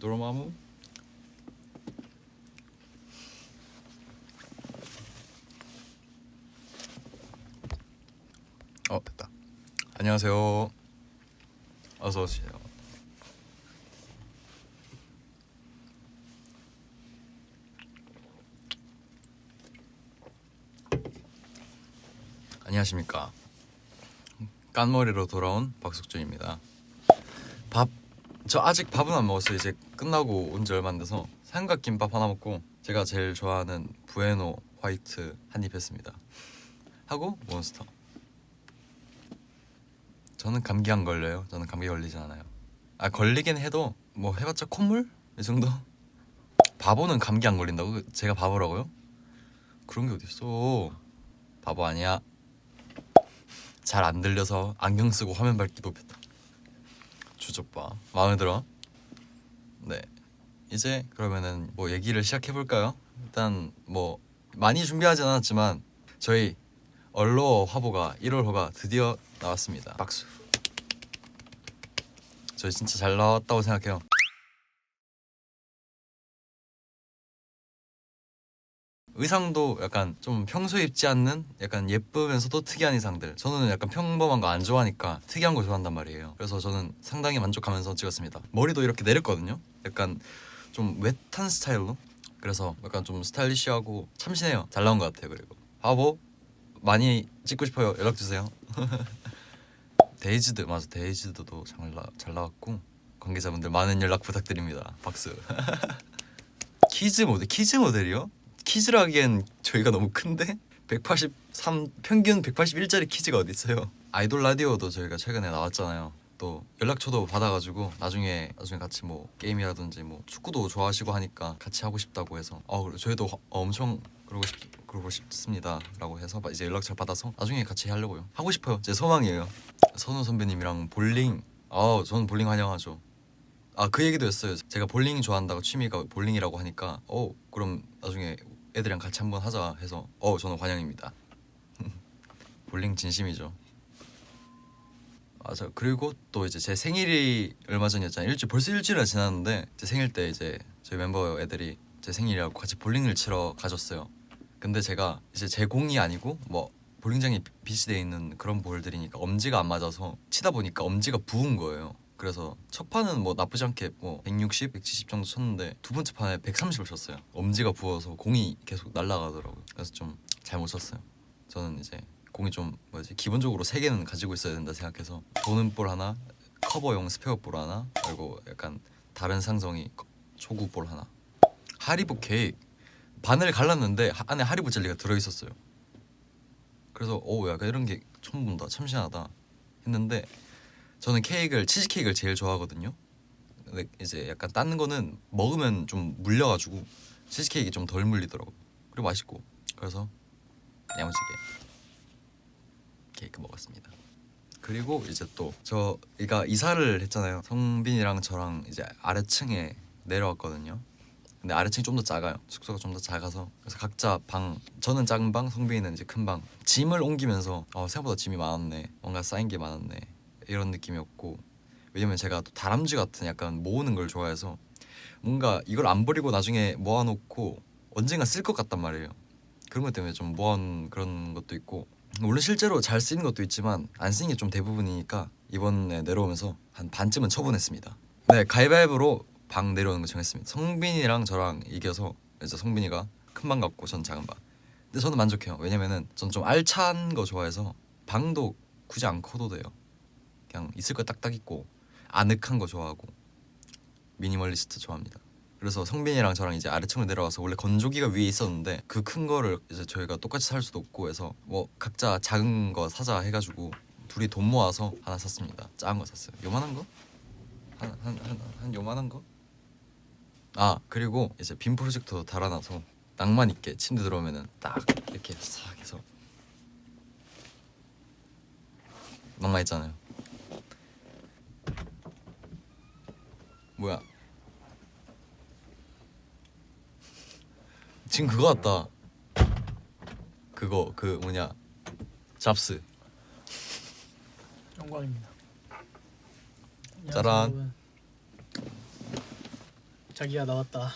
도로마무 어 됐다. 안녕하세요. 어서 오세요. 안녕하십니까. 깐머리로 돌아온 박석준입니다. 밥 저 아직 밥은 안 먹었어요. 이제 끝나고 온 지 얼마 안 돼서 삼각김밥 하나 먹고 제가 제일 좋아하는 부에노 화이트 한 입 했습니다. 하고 몬스터. 저는 감기 안 걸려요. 저는 감기 걸리진 않아요. 아 걸리긴 해도 뭐 해봤자 콧물 이 정도. 바보는 감기 안 걸린다고? 제가 바보라고요? 그런 게 어딨어. 바보 아니야. 잘 안 들려서 안경 쓰고 화면 밝기 높였다. 주접봐 마음에 들어? 네. 이제 그러면은 뭐 얘기를 시작해 볼까요? 일단 뭐 많이 준비하진 않았지만 저희 얼로 화보가 1월호가 드디어 나왔습니다. 박수. 저희 진짜 잘 나왔다고 생각해요 의상도 약간 좀 평소에 입지 않는 약간 예쁘면서도 특이한 의상들. 저는 약간 평범한 거 안 좋아하니까 특이한 거 좋아한단 말이에요. 그래서 저는 상당히 만족하면서 찍었습니다. 머리도 이렇게 내렸거든요. 약간 좀 웨트한 스타일로. 그래서 약간 좀 스타일리시하고 참신해요. 잘 나온 것 같아요 그리고. 바보 많이 찍고 싶어요. 연락 주세요. 데이지드 맞아. 데이지드도 잘, 나, 잘 나왔고 관계자분들 많은 연락 부탁드립니다. 박수. 키즈 모델 키즈 모델이요? 키즈라기엔 저희가 너무 큰데 183 평균 181짜리 키즈가 어디 있어요? 아이돌 라디오도 저희가 최근에 나왔잖아요. 또 연락처도 받아가지고 나중에 나중에 같이 뭐 게임이라든지 뭐 축구도 좋아하시고 하니까 같이 하고 싶다고 해서 어 그래 저희도 화- 엄청 그러고 싶 그러고 싶습니다라고 해서 이제 연락처 받아서 나중에 같이 하려고요. 하고 싶어요. 제 소망이에요. 선우 선배님이랑 볼링. 아 저는 볼링 환영하죠. 아 그 얘기도 했어요. 제가 볼링 좋아한다고 취미가 볼링이라고 하니까 어 그럼 나중에 애들이랑 같이 한번 하자 해서 어 저는 환영입니다. 볼링 진심이죠. 맞아. 그리고 또 이제 제 생일이 얼마 전이었잖아요. 일주일 벌써 일주일이나 지났는데 제 생일 때 이제 저희 멤버 애들이 제 생일이라고 같이 볼링을 치러 가줬어요. 근데 제가 이제 제 공이 아니고 뭐 볼링장에 비치돼 있는 그런 볼들이니까 엄지가 안 맞아서 치다 보니까 엄지가 부은 거예요. 그래서 첫 판은 뭐 나쁘지 않게 뭐 160, 170 정도 쳤는데 두 번째 판에 130을 쳤어요. 엄지가 부어서 공이 계속 날아가더라고요. 그래서 좀 잘못 쳤어요. 저는 이제 공이 좀 뭐지 기본적으로 세 개는 가지고 있어야 된다 생각해서 도는 볼 하나, 커버용 스페어 볼 하나, 그리고 약간 다른 상성이 초구 볼 하나. 하리보 케이크 반을 갈랐는데 하- 안에 하리보 젤리가 들어 있었어요. 그래서 오 약간 이런 게 처음 본다 참신하다 했는데 저는 케이크를 치즈 케이크를 제일 좋아하거든요. 근데 이제 약간 딴 거는 먹으면 좀 물려가지고 치즈 케이크 좀 덜 물리더라고. 그리고 맛있고 그래서 야무지게 케이크 먹었습니다. 그리고 이제 또 저희가 이사를 했잖아요. 성빈이랑 저랑 이제 아래층에 내려왔거든요. 근데 아래층이 좀 더 작아요. 숙소가 좀 더 작아서 그래서 각자 방 저는 작은 방, 성빈이는 이제 큰 방. 짐을 옮기면서 어, 생각보다 짐이 많았네. 뭔가 쌓인 게 많았네. 이런 느낌이었고 왜냐면 제가 또 다람쥐 같은 약간 모으는 걸 좋아해서 뭔가 이걸 안 버리고 나중에 모아놓고 언젠가 쓸 것 같단 말이에요. 그런 것 때문에 좀 모아놓은 그런 것도 있고 물론 실제로 잘 쓰이는 것도 있지만 안 쓰이는 게 좀 대부분이니까 이번에 내려오면서 한 반쯤은 처분했습니다. 네 가위바위보로 방 내려오는 거 정했습니다. 성빈이랑 저랑 이겨서 이제 성빈이가 큰 방 갖고 전 작은 방. 근데 저는 만족해요. 왜냐면은 전 좀 알찬 거 좋아해서 방도 굳이 안 커도 돼요. 그냥 있을 거 딱딱 있고 아늑한 거 좋아하고 미니멀리스트 좋아합니다. 그래서 성빈이랑 저랑 이제 아래층으로 내려와서 원래 건조기가 위에 있었는데 그 큰 거를 이제 저희가 똑같이 살 수도 없고 해서 뭐 각자 작은 거 사자 해가지고 둘이 돈 모아서 하나 샀습니다. 작은 거 샀어요. 요만한 거? 한 한 한한 요만한 거? 아 그리고 이제 빔 프로젝터 달아놔서 낭만 있게 침대 들어오면은 딱 이렇게 싹 해서 낭만 있잖아요. 뭐야? 지금 그거 같다. 그거 그 뭐냐 잡스. 영광입니다. 안녕하세요, 짜란. 여러분. 자기야 나왔다.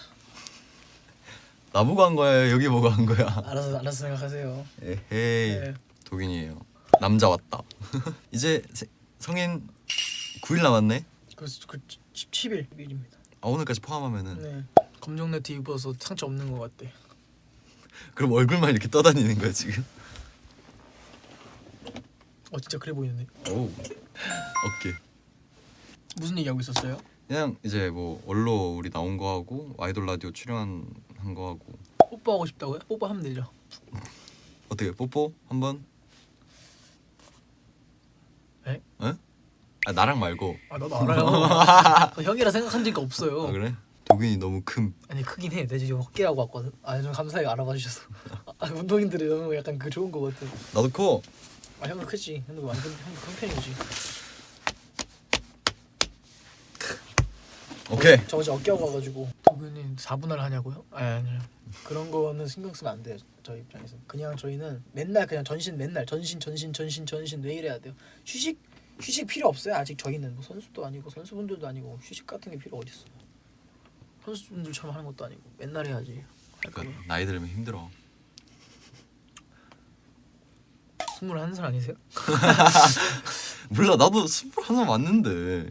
나보고 한 거야 여기 보고 한 거야 알아서 알아서 생각하세요. 에헤이 네. 독인이에요 남자 왔다 이제 세- 성인 9일 남았네 그, 그 17일 일입니다. 아 오늘까지 포함하면은 네. 검정 네트 입어서 상처 없는 것 같대. 그럼 얼굴만 이렇게 떠다니는 거야 지금 어 진짜 그래 보이는데. 오 오케이 무슨 얘기하고 있었어요? 그냥 이제 뭐 원로 우리 나온 거 하고 아이돌 라디오 출연 한 거 하고 뽀뽀하고 싶다고요? 뽀뽀하면 되죠. 어떻게 뽀뽀 한번? 에? 에? 아 나랑 말고 아 나도 알아요. 저 형이라 생각한 적이 없어요. 아 그래? 독인이 너무 큼 아니 크긴 해. 내 지금 어깨라고 왔거든. 아좀 감사하게 알아봐 주셔서. 아, 운동인들이 너무 약간 그 좋은 거 같아. 나도 커 아 형도 크지. 형도 완전 형도 큰 편이지. 오케이 저 어제 어깨 하고 와가지고 도균이 4분할 하냐고요? 아니 아니요. 그런 거는 신경 쓰면 안 돼요. 저희 입장에서 그냥 저희는 맨날 그냥 전신 맨날 전신 전신 전신 전신 매일 해야 돼요. 휴식 휴식 필요 없어요. 아직 저희는 뭐 선수도 아니고 선수분들도 아니고 휴식 같은 게 필요 어디 있어? 선수분들처럼 하는 것도 아니고 맨날 해야지. 할그 거면 나이 들면 힘들어 21살 아니세요? 몰라 나도 스물 하나 맞는데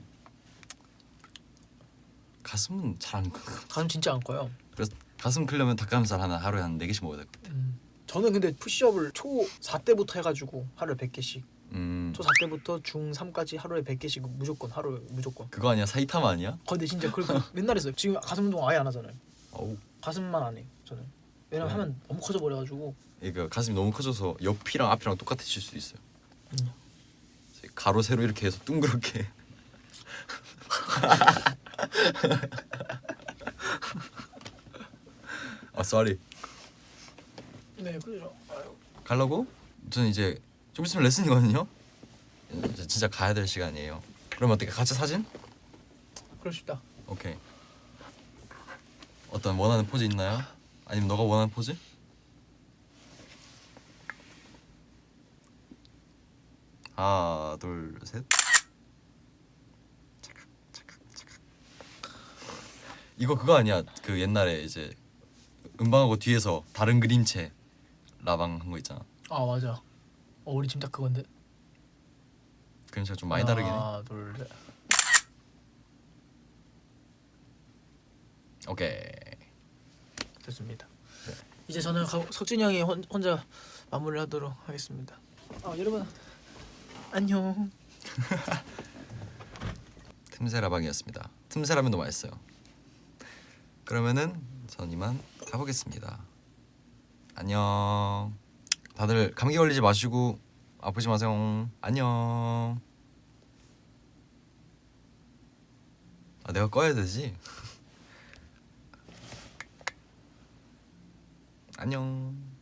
가슴은 잘안 커. 가슴 진짜 안 커요. 그래서 가슴 크려면 닭가슴살 하나 하루에 한 4개씩 먹어야 될 것 같아 음. 저는 근데 푸시업을 초 4 때부터 해가지고 하루에 100개씩 음. 초 4때부터 중 3까지 하루에 100개씩 무조건 하루에 무조건. 그거 아니야? 사이타마 아니야? 근데 진짜 그렇게 맨날 했어요. 지금 가슴 운동 아예 안 하잖아요. 어우. 가슴만 안해 저는. 왜냐면 네. 하면 너무 커져 버려가지고. 이거 가슴이 너무 커져서 옆이랑 앞이랑 똑같아질 수도 있어요. 음. 가로 세로 이렇게 해서 둥그렇게. 아 쏘리 네 그죠. 아유. 가려고? 저는 이제 좀 있으면 레슨이거든요? 이제 진짜 가야 될 시간이에요. 그럼 어떻게 같이 사진? 그럴 수 있다. 오케이. 어떤 원하는 포즈 있나요? 아니면 너가 원하는 포즈? 하나 둘 셋. 착각 착각 착각. 이거 그거 아니야. 그 옛날에 이제 음방하고 뒤에서 다른 그림체 라방 한 거 있잖아. 아 맞아 어 우리 지금 딱 그건데 그림체가 좀 많이 다르긴 해 하나 둘 셋 오케이 됐습니다 네. 이제 저는 가, 석진이 형이 혼, 혼자 마무리하도록 하겠습니다 아 여러분 안녕 틈새 라방이었습니다. 틈새 라면도 맛있어요. 그러면은 전 이만 가보겠습니다. 안녕. 다들 감기 걸리지 마시고 아프지 마세요. 안녕. 아 내가 꺼야 되지. 안녕.